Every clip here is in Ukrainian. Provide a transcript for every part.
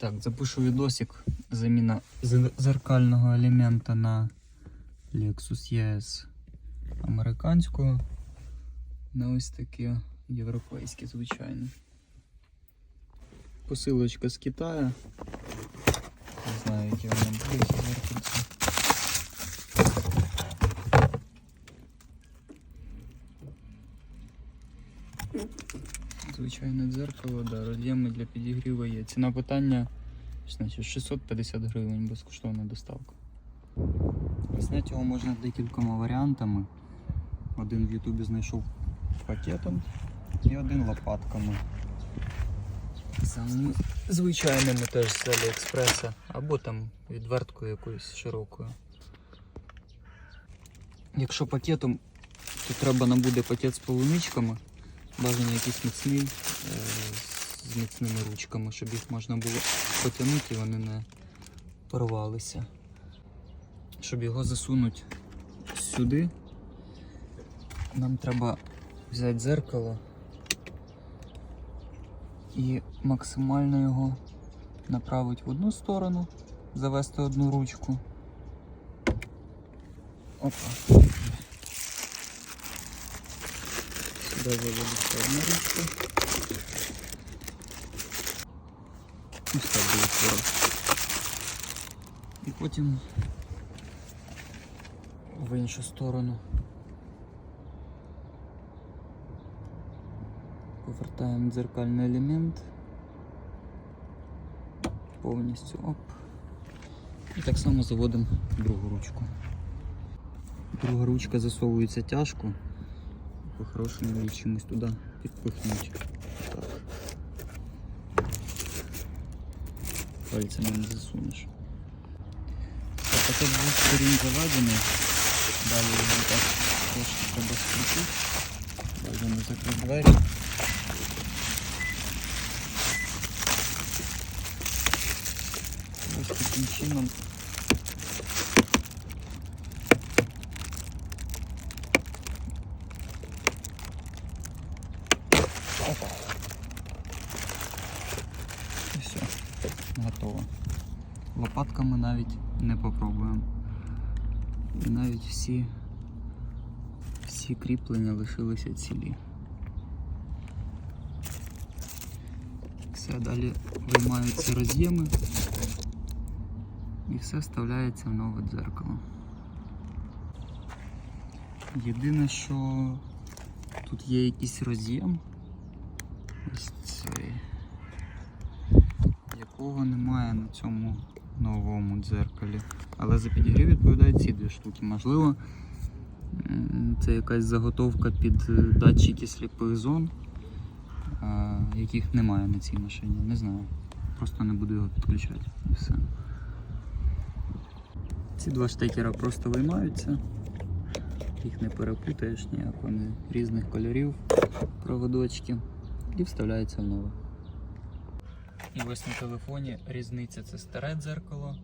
Так, запишу відосик. Заміна зеркального елемента на Lexus ES американського. На ось таке європейське, звичайно. Посилочка з Китаю. Не знаю, які вони будуть ці зеркальці. Звичайне дзеркало, да, роз'єми для підігріву є. Ціна питання значить, 650 гривень безкоштовна доставка. Зняти його можна декількома варіантами. Один в Ютубі знайшов пакетом і один лопатками. Самими звичайними теж з Аліекспреса, або там відверткою якоюсь широкою. Якщо пакетом, то треба нам буде пакет з полуничками. Бажано якийсь міцний е, з міцними ручками, щоб їх можна було потягнути і вони не порвалися. Щоб його засунути сюди, нам треба взяти дзеркало і максимально його направити в одну сторону, завести одну ручку. Опа. Сюди заводиться одна ручка. Ось так буде творог. І потім в іншу сторону. Повертаємо дзеркальний елемент. Повністю оп. І так само заводимо другу ручку. Друга ручка засовується тяжко. По-хорошому її чимось туди підпихнути. Так. Пальцями не засунеш. Так, пакет з двох сторін заведений. Далі його так трошки треба скрутити. Бажано закрити двері. Ось таким чином. Опа. І все, готово. Лопатками навіть не попробуємо. І навіть всі, всі кріплення лишилися цілі. Все, далі виймаються роз'єми і все вставляється в нове дзеркало. Єдине, що тут є якийсь роз'єм, ось цей, якого немає на цьому новому дзеркалі. Але за підігрів відповідають ці дві штуки. Можливо, це якась заготовка під е, датчики сліпих зон, яких немає на цій машині. Не знаю. Просто не буду його підключати. І все. Ці два штекера просто виймаються. Їх не перепутаєш ніяк, вони різних кольорів, проводочки і вставляються в нове. І ось на телефоні різниця це старе дзеркало,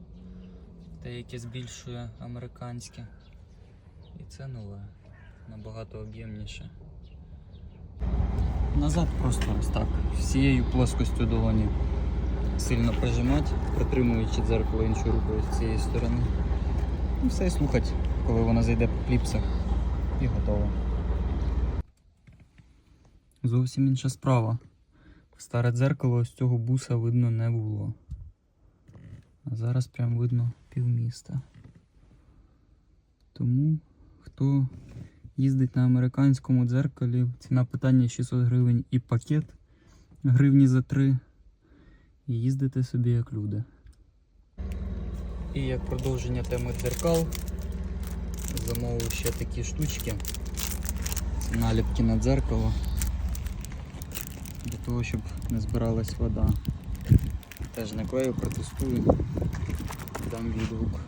те, яке збільшує американське. І це нове, набагато об'ємніше. Назад просто ось так, всією плоскостю долоні сильно прижимати, притримуючи дзеркало іншою рукою з цієї сторони. І все і слухати, коли воно зайде по кліпсах. І готово. Зовсім інша справа. Старе дзеркало з цього буса видно не було. А зараз прям видно півміста. Тому хто їздить на американському дзеркалі, ціна питання 600 гривень і пакет гривні за 3. І їздите собі як люди. І як продовження теми дзеркал, замовив ще такі штучки, наліпки на дзеркало, того, щоб не збиралась вода. Теж наклею, протестую, дам відгук.